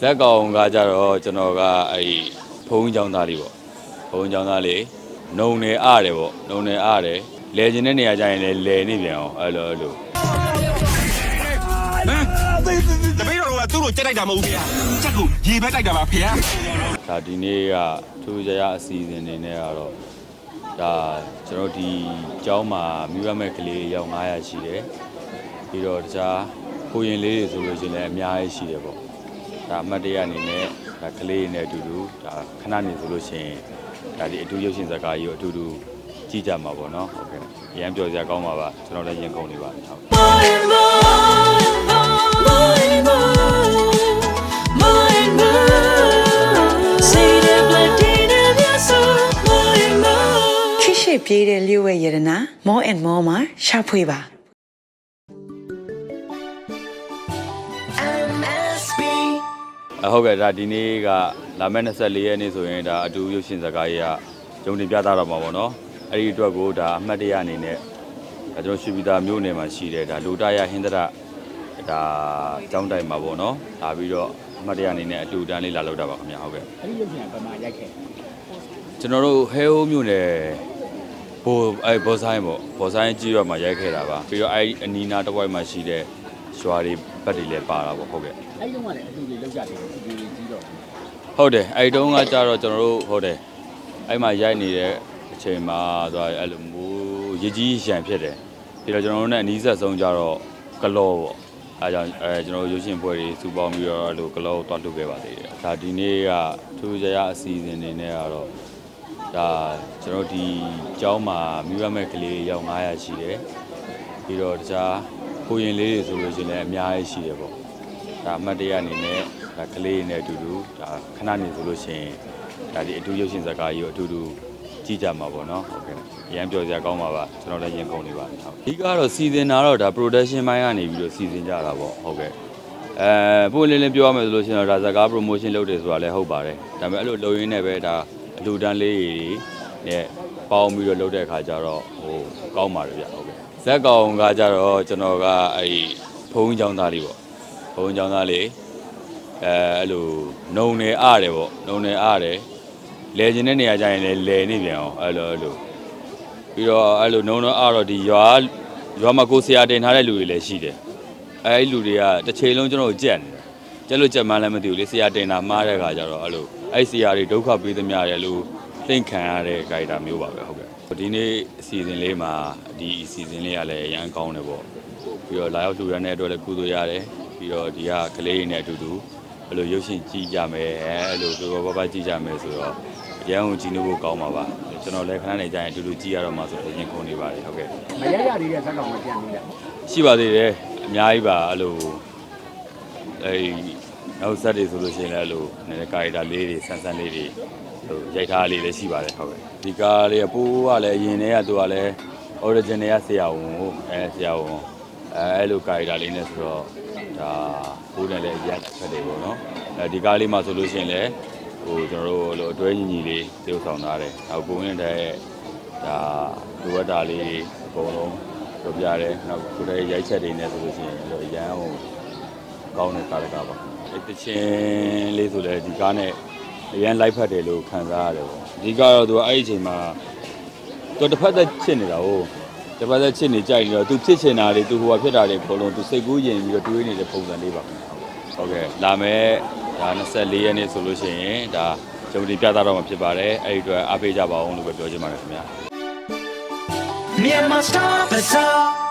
ဇက်ကောင်ကကြတော့ကျွန်တော်ကအဲ့ဒီဘုံကျောင်းသားလေးပေါ့ဘုံကျောင်းသားလေးနှုံနေအားတယ်ပေါ့နှုံနေအားတယ်လဲကျင်တဲ့နေရာကျရင်လည်းလဲနေပြန်အောင်အဲ့လိုအဲ့လိုတပည့်တော်ကသူ့ကိုကြက်လိုက်တာမဟုတ်ဘူးခင်ဗျာချက်ကိုရေဘက်လိုက်တာပါခင်ဗျာဒါဒီနေ့ကထူးခြားရာအစီအစဉ်နေနဲ့ကတော့ဒါကျွန်တော်ဒီကျောင်းမှာမိဘမဲ့ကလေးရောက်900ရှိတယ်ပြီးတော့တခြားကိုရင်လေးတွေဆိုလို့ရှိရင်လည်းအများကြီးရှိတယ်ပေါ့ ဒါအမှတ်တရအနေနဲ့ဒါကလေးတွေနဲ့အတူတူဒါခဏနေဆိုလို့ရှိရင်ဒါဒီအတူရုပ်ရှင်ဇာတ်ကားကြီးကိုအတူတူကြည့်ကြမှာပေါ့နော်ဟုတ်ကဲ့အရင်ပြောစရာကောင်းပါပါကျွန်တော်လည်းရင်ကုန်နေပါတယ်ဟုတ် more and more, more and more, more and more. Say the blood in your soul, more and more. ချစ်ရှိပြေးတဲ့လျှို့ဝဲရတနာ more and more မှာရှာဖွေပါ အဟုတ်ကဲ့ဒါဒီနေ့ကလာမယ့်24ရက်နေ့ဆိုရင်ဒါအတူရုပ်ရှင်ဇာတ်ကားကြီးကဂျုံတင်ပြသတော့မှာပေါ့နော်အဲ့ဒီအတွက်ကိုဒါအမှတ်တရအနေနဲ့ဒါကျွန်တော်ရွှေပြည်သာမြို့နယ်မှာရှိတယ်ဒါလူတရဟင်္ဒရဒါကျောင်းတိုင်မှာပေါ့နော်ဒါပြီးတော့အမှတ်တရအနေနဲ့အတူတန်းလေးလာလောက်တာပါခင်ဗျာဟုတ်ကဲ့အဲ့ဒီရုပ်ရှင်ကဗမာရိုက်ခဲ့ကျွန်တော်တို့ဟဲအိုးမြို့နယ်ဘိုအဲဘောဆိုင်ပေါ့ဘောဆိုင်ကြီးရွာမှာရိုက်ခဲ့တာပါပြီးတော့အဲအနီးနားတစ်ဝိုက်မှာရှိတဲ့ ရွာတွေဘက်တွေလည်းပါတာပေါ့ဟုတ်ကဲ့အဲ့ဒီတော့ကလည်းအတူတွေလောက်ကြတယ်ဒီတွေကြီးတော့ဟုတ်တယ်အဲ့တုန်းကကြတော့ကျွန်တော်တို့ဟုတ်တယ်အဲ့မှာရိုက်နေတဲ့အချိန်မှာသွားအဲ့လိုမိုးရကြီးရံဖြစ်တယ်ပြီးတော့ကျွန်တော်တို့ ਨੇ အနီးဆက်ဆုံးကြတော့ကလောပေါ့အဲကြောင့်အဲကျွန်တော်တို့ရုပ်ရှင်ပွဲတွေစူပေါင်းပြီးတော့အဲ့လိုကလောကိုတွားလုပ်ခဲ့ပါသေးတယ်ဒါဒီနေ့ကထူးခြားရာအစီအစဉ်နေနဲ့ကတော့ဒါကျွန်တော်တို့ဒီကျောင်းမှာမိဘမဲ့ကလေးရောက်900ရှိတယ်ပြီးတော့တခြား ကိုရင်လေးတွေဆိုလို့ရှိရင်လည်းအများကြီးရှိတယ်ပေါ့ဒါအမှတ်တရအနေနဲ့ဒါကလေးတွေနဲ့အတူတူဒါခဏနေဆိုလို့ရှိရင်ဒါဒီအတူရုပ်ရှင်ဇာတ်ကားကြီးကိုအတူတူကြည့်ကြမှာပေါ့နော်ဟုတ်ကဲ့အရန်ပြောစရာကောင်းပါပါကျွန်တော်လည်းရင်ကုန်နေပါတယ်ဟုတ်အဓိကတော့စီစဉ်တာတော့ဒါ production ဘိုင်းကနေပြီးတော့စီစဉ်ကြတာပေါ့ဟုတ်ကဲ့အဲပို့လင်းလင်းပြောရမယ်ဆိုလို့ရှိရင်တော့ဒါဇာတ်ကား promotion လုပ်တယ်ဆိုတာလည်းဟုတ်ပါတယ်ဒါပေမဲ့အဲ့လိုလုပ်ရင်းနဲ့ပဲဒါအလူတန်းလေးတွေနဲ့ပေါင်းပြီးတော့လုပ်တဲ့အခါကျတော့ဟိုကောင်းပါတယ်ဗျဟုတ်ကဲ့ ဇက်ကောင်ကကြတော့ကျွန်တော်ကအဲ့ဒီဘုံကျောင်းသားလေးပေါ့ဘုံကျောင်းသားလေးအဲအဲ့လိုနှုံနေအားတယ်ပေါ့နှုံနေအားတယ်လဲကျင်တဲ့နေရာကျရင်လည်းလဲနေပြန်အောင်အဲ့လိုအဲ့လိုပြီးတော့အဲ့လိုနှုံတော့အားတော့ဒီရွာရွာမှာကိုဆရာတင်ထားတဲ့လူတွေလည်းရှိတယ်အဲ့ဒီလူတွေကတစ်ချိန်လုံးကျွန်တော်ကိုကြက်နေတယ်ကြက်လို့ကြက်မှန်းလည်းမသိဘူးလေဆရာတင်တာမှားတဲ့ခါကျတော့အဲ့လိုအဲ့ဆရာတွေဒုက္ခပေးသမျှတယ်လို့သင်ခံရတဲ့ကြိုက်တာမျိုးပါပဲဟုတ်ကဲ့ ဒီနေ့အစီအစဉ်လေးမှာဒီအစီအစဉ်လေးကလည်းအရန်ကောင်းတယ်ပေါ့ပြီးတော့လာရောက်လှူရတဲ့အတွက်လည်းကုသိုလ်ရတယ်ပြီးတော့ဒီကကလေးတွေနဲ့အတူတူအဲ့လိုရုပ်ရှင်ကြည့်ကြမယ်အဲ့လိုပြောပပကြည့်ကြမယ်ဆိုတော့ရန်ကုန်ကြည့်လို့ဖို့ကောင်းပါပါကျွန်တော်လည်းခဏနေကြရင်အတူတူကြည့်ရတော့မှဆိုတော့ရင်ခုန်နေပါတယ်ဟုတ်ကဲ့မရရသေးတဲ့ဇက်ကောင်မပြန်ဘူးလားရှိပါသေးတယ်အများကြီးပါအဲ့လိုအဲ့နောက်ဆက်တွေဆိုလို့ရှိရင်လည်းအဲ့လိုနည်းနည်းကာရီတာလေးတွေဆန်းဆန်းလေးတွေ ဟိုရိုက်ထားလေးလည်းရှိပါတယ်ဟုတ်ကဲ့ဒီကားလေးကပိုးကလည်းအရင်တည်းကသူကလည်း original ကဆရာဝန်ကိုအဲဆရာဝန်အဲအဲ့လိုကာရီတာလေးနဲ့ဆိုတော့ဒါပိုးနဲ့လည်းရက်ဖက်တယ်ပေါ့နော်အဲဒီကားလေးမှာဆိုလို့ရှိရင်လည်းဟိုကျွန်တော်တို့ဟိုအတွဲညီညီလေးတေးဆောင်ထားတယ်နောက်ကိုင်းတဲ့ဒါလိုဝတ်တာလေးအကုန်လုံးပြောပြတယ်နောက်ကိုယ်ရဲ့ရိုက်ချက်တွေနဲ့ဆိုလို့ရှိရင်အဲ့လိုအရန်ဟိုကောင်းတဲ့ကားတကားပါအဲ့တချင်းလေးဆိုလည်းဒီကားနဲ့ အရန်လိုက်ဖက်တယ်လို့ခံစားရတယ်ပေါ့အဓိကတော့သူကအဲ့ဒီအချိန်မှာသူတစ်ဖက်သက်ချစ်နေတာဟိုတစ်ဖက်သက်ချစ်နေကြိုက်နေတော့သူဖြစ်ချင်တာတွေသူဟိုဟာဖြစ်တာတွေအကုန်လုံးသူစိတ်ကူးရင်ပြီးတော့တွေးနေတဲ့ပုံစံလေးပါခင်ဗျာဟုတ်ကဲ့လာမယ်ဒါ24ရက်နေ့ဆိုလို့ရှိရင်ဒါဂျုံဒီပြသတော့မှာဖြစ်ပါတယ်အဲ့ဒီအတွက်အားပေးကြပါအောင်လို့ပဲပြောချင်ပါတယ်ခင်ဗျာ Myanmar Star Bazaar.